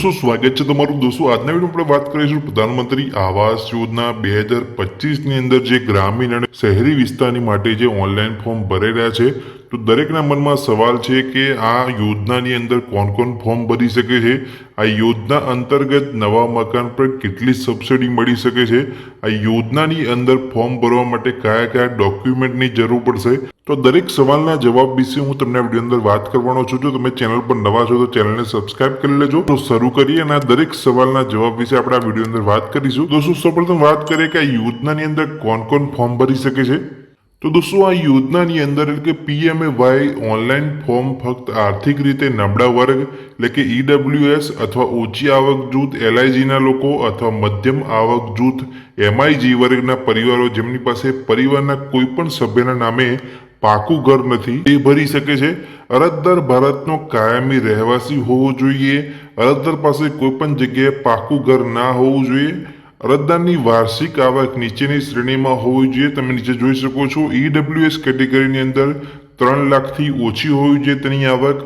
શું સ્વાગત છે તમારું દોસ્તો. આજના વીડિયો વાત કરીશું પ્રધાનમંત્રી આવાસ યોજના બે હજાર પચીસની અંદર જે ગ્રામીણ અને શહેરી વિસ્તારની માટે જે ઓનલાઈન ફોર્મ ભરી રહ્યા છે. તો દરેકના મનમાં સવાલ છે કે આ યોજનાની અંદર કોણ કોણ ફોર્મ ભરી શકે છે? આ યોજના અંતર્ગત નવા મકાન પર કેટલી સબસિડી મળી શકે છે? આ યોજનાની અંદર ફોર્મ ભરવા માટે કયા કયા ડોક્યુમેન્ટની જરૂર પડશે? તો દરેક સવાલના જવાબ વિશે હું તમને વીડિયો અંદર વાત કરવાનો છું. જો તમે ચેનલ પર નવા છો તો ચેનલને સબસ્ક્રાઇબ કરી લેજો. તો શરૂ કરીએ અને આ દરેક સવાલના જવાબ વિશે આપણે આ વીડિયો અંદર વાત કરીશું. દોસ્તો, સૌપ્રથમ વાત કરીએ કે આ યોજનાની અંદર કોણ કોણ ફોર્મ ભરી શકે છે? તો દોસ્તો, આ યોજનાની અંદર એટલે કે પીએમએ વાય ઓનલાઈન ફોર્મ ફક્ત આર્થિક રીતે નબળા વર્ગ, એટલે કે ઈડબ્લ્યુએસ અથવા ઓછી આવક જૂથ એલઆઈજીના લોકો અથવા મધ્યમ આવક જૂથ એમઆઈજી વર્ગના પરિવારો જેમની પાસે પરિવારના કોઈ પણ સભ્યના નામે પાકું ઘર નથી, એ ભરી શકે છે. અરજદાર ભારતનો કાયમી રહેવાસી હોવો જોઈએ. અરજદાર પાસે કોઈ પણ જગ્યાએ પાકું ઘર ના હોવું જોઈએ. અરજદારની વાર્ષિક આવક નીચેની શ્રેણીમાં હોવી જોઈએ. તમે નીચે જોઈ શકો છો ઈડબ્લ્યુએસ કેટેગરીની અંદર ત્રણ લાખથી ઓછી હોવી જોઈએ તેની આવક.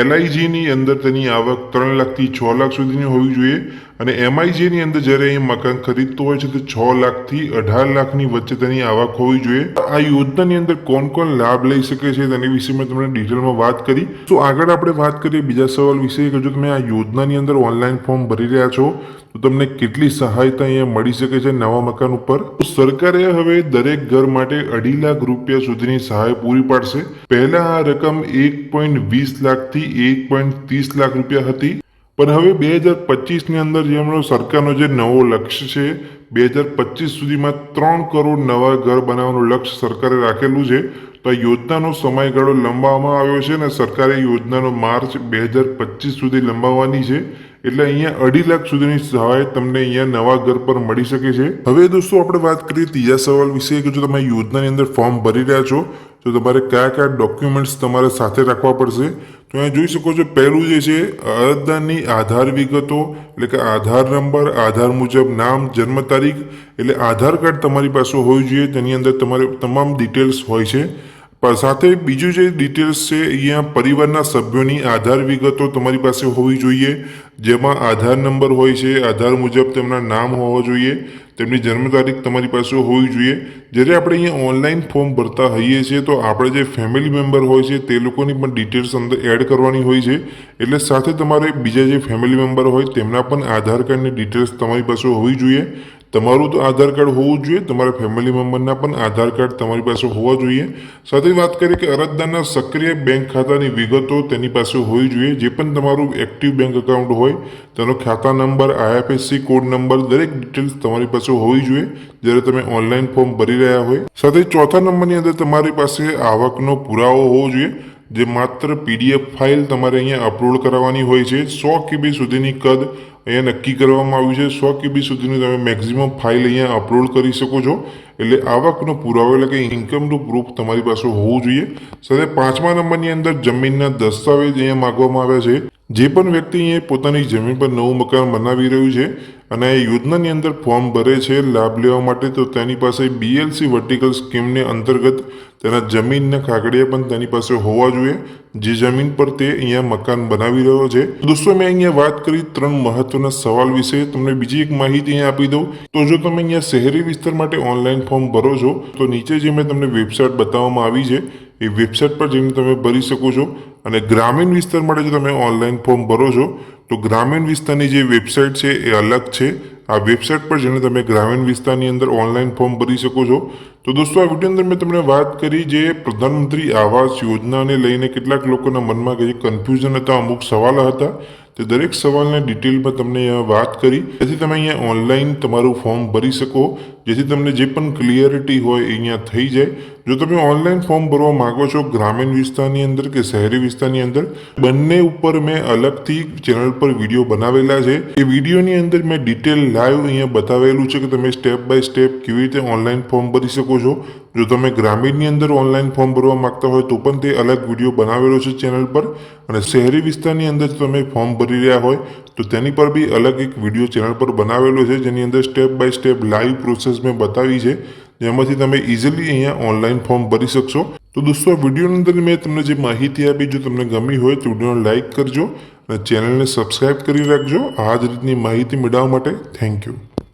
એલઆઈજીની અંદર તેની આવક ત્રણ લાખથી છ લાખ સુધીની હોવી જોઈએ. અને એમઆઈજીની અંદર જ્યારે એ મકાન ખરીદતો હોય છે, તો છ લાખથી અઢાર લાખની વચ્ચે તેની આવક હોવી જોઈએ. આ યોજનાની અંદર કોણ કોણ લાભ લઈ શકે છે તેની વિશે મેં તમને ડિટેલમાં વાત કરી. તો આગળ આપણે વાત કરીએ બીજા સવાલ વિશે, કે જો તમે આ યોજનાની અંદર ઓનલાઈન ફોર્મ ભરી રહ્યા છો, તો તમને કેટલી સહાયતા અહીંયા મળી શકે છે નવા મકાન ઉપર? તો સરકારે હવે દરેક ઘર માટે અઢી લાખ રૂપિયા સુધીની સહાય પૂરી પાડશે. પહેલા આ રકમ એક પોઈન્ટ વીસ લાખથી એક પોઈન્ટ ત્રીસ લાખ રૂપિયા હતી. પણ હવે બે હજાર પચીસની અંદર જેમનો સરકારનો જે નવો લક્ષ્ય છે બે હજાર પચીસ સુધીમાં ત્રણ કરોડ નવા ઘર બનાવવાનું લક્ષ્ય સરકારે રાખેલું છે. તો આ યોજનાનો સમયગાળો લંબાવવામાં આવ્યો છે અને સરકારે યોજનાનો માર્ચ બે હજાર પચીસ સુધી લંબાવવાની છે. એટલે અહીંયા અઢી લાખ સુધીની સહાય તમને અહીંયા નવા ઘર પર મળી શકે છે. હવે દોસ્તો, આપણે વાત કરીએ ત્રીજા સવાલ વિશે કે જો તમે યોજનાની અંદર ફોર્મ ભરી રહ્યા છો તો તમારે કયા કયા ડોક્યુમેન્ટ્સ તમારે સાથે રાખવા પડશે? તો અહીંયા જોઈ શકો છો, પહેલું જે છે, અરજદારની આધાર વિગતો, એટલે કે આધાર નંબર, આધાર મુજબ નામ, જન્મ તારીખ, એટલે આધાર કાર્ડ તમારી પાસે હોવું જોઈએ, તેની અંદર તમારે તમામ ડિટેલ્સ હોય છે. સાથે બીજું જે ડિટેલ્સ છે, અહીંયા પરિવારના સભ્યોની આધાર વિગતો તમારી પાસે હોવી જોઈએ. જેમાં આધાર નંબર હોય છે, આધાર મુજબ તેમના નામ હોવા જોઈએ, તેમની જન્મ તારીખ તમારી પાસે હોવી જોઈએ. જ્યારે આપણે અહીંયા ઓનલાઈન ફોર્મ ભરતા હોઈએ છીએ, તો આપણે જે ફેમિલી મેમ્બર હોય છે, તે લોકોની પણ ડિટેલ્સ અંદર એડ કરવાની હોય છે. એટલે સાથે તમારે બીજા જે ફેમિલી મેમ્બર હોય, તેમના પણ આધાર કાર્ડની ડિટેલ્સ તમારી પાસે હોવી જોઈએ. તમારું તો આધાર કાર્ડ હોવું જોઈએ, તમારા ફેમિલી મેમ્બરના પણ આધાર કાર્ડ તમારી પાસે હોવા જોઈએ. સાથે વાત કરીએ કે અરજદારના સક્રિય બેંક ખાતાની વિગતો તેની પાસે હોવી જોઈએ, જે પણ તમારું એક્ટિવ બેંક એકાઉન્ટ હોય, તેનો ખાતા નંબર આઈએફએસસી કોડ નંબર, દરેક ડિટેલ્સ તમારી પાસે હોવી જોઈએ, જ્યારે તમે ઓનલાઈન ફોર્મ ભરી રહ્યા હોય. સાથે ચોથા નંબરની અંદર તમારી પાસે આવકનો પુરાવો હોવો જોઈએ. જે માત્ર પીડીએફ ફાઇલ તમારે અહીંયા અપલોડ કરાવવાની હોય છે, સો કેબી સુધીની કદ અહીંયા નક્કી કરવામાં આવ્યું છે, સો કેબી સુધીની તમે મેક્સિમમ ફાઇલ અહીંયા અપલોડ કરી શકો છો. એટલે આવકનો પુરાવો એટલે કે ઇન્કમનું પ્રૂફ તમારી પાસે હોવું જોઈએ. સાથે પાંચમા નંબરની અંદર જમીનના દસ્તાવેજ અહીંયા માગવામાં આવ્યા છે. જે પણ વ્યક્તિ અહીંયા પોતાની જમીન પર નવું મકાન બનાવી રહ્યું છે અને એ યોજનાની અંદર ફોર્મ ભરે છે, લાભ લેવા માટે, તો તેની પાસે બીએલસી વર્ટિકલ સ્કીમને અંતર્ગત તેના જમીનના કાગળિયા પણ તેની પાસે હોવા જોઈએ. જે જમીન પર તે અહીંયા મકાન બનાવી રહ્યો છે. દોસ્તો, મેં અહીંયા વાત કરી ત્રણ મહત્વના સવાલ વિશે. તમને બીજી એક માહિતી અહીંયા આપી દઉં. તો જો તમે અહીંયા શહેરી વિસ્તાર માટે ઓનલાઈન ફોર્મ ભરો છો, તો નીચે જે મેં તમને વેબસાઇટ બતાવવામાં આવી છે, એ વેબસાઇટ પર જઈને તમે ભરી શકો છો. અને ગ્રામીણ વિસ્તાર માટે જો તમે ઓનલાઈન ફોર્મ ભરો છો, તો ગ્રામીણ વિસ્તારની જે વેબસાઇટ છે એ અલગ છે. આ વેબસાઇટ પર જઈને તમે ગ્રામીણ વિસ્તારની અંદર ઓનલાઈન ફોર્મ ભરી શકો છો. તો દોસ્તો, આ વીડિયો અંદર મેં તમને વાત કરી જે પ્રધાનમંત્રી આવાસ યોજનાને લઈને કેટલાક લોકોના મનમાં જે કન્ફ્યુઝન હતા, અમુક સવાલ હતા. તે દરેક સવાલને ડિટેલમાં તમને વાત કરી. તેથી તમે અહીંયા ઓનલાઈન તમારું ફોર્મ ભરી શકો. જેથી તમને જે પણ ક્લિયરિટી હોય અહીંયા થઈ જાય. જો તમે ઓનલાઈન ફોર્મ ભરવા માગો છો ગ્રામીણ વિસ્તારની અંદર કે શહેરી વિસ્તારની અંદર, બંને ઉપર મેં અલગથી ચેનલ પર વીડિયો બનાવેલા છે. એ વિડીયોની અંદર મેં ડિટેલ લાઈવ અહીંયા બતાવેલું છે કે તમે સ્ટેપ બાય સ્ટેપ કેવી રીતે ઓનલાઈન ફોર્મ ભરી શકો છો. જો તમે ગ્રામીણની અંદર ઓનલાઈન ફોર્મ ભરવા માંગતા હોય તો પણ તે અલગ વીડિયો બનાવેલો છે ચેનલ પર. અને શહેરી વિસ્તારની અંદર તમે ફોર્મ ભરી રહ્યા હોય. તો તેની પર બી અલગ એક વીડિયો ચેનલ પર બનાવેલો છે, જેની અંદર step by step live process મેં બતાવી છે. જેમાંથી તમે ઇઝીલી અહીંયા ઓનલાઈન ફોર્મ ભરી શકશો. તો દોસ્તો, આ વિડીયોની અંદર મેં તમને જે માહિતી આપી, જો તમને ગમી હોય તો વિડીયોને લાઇક કરજો અને ચેનલને સબસ્ક્રાઇબ કરી રાખજો. આ જ રીતની માહિતી મેળવવા માટે થેન્ક યુ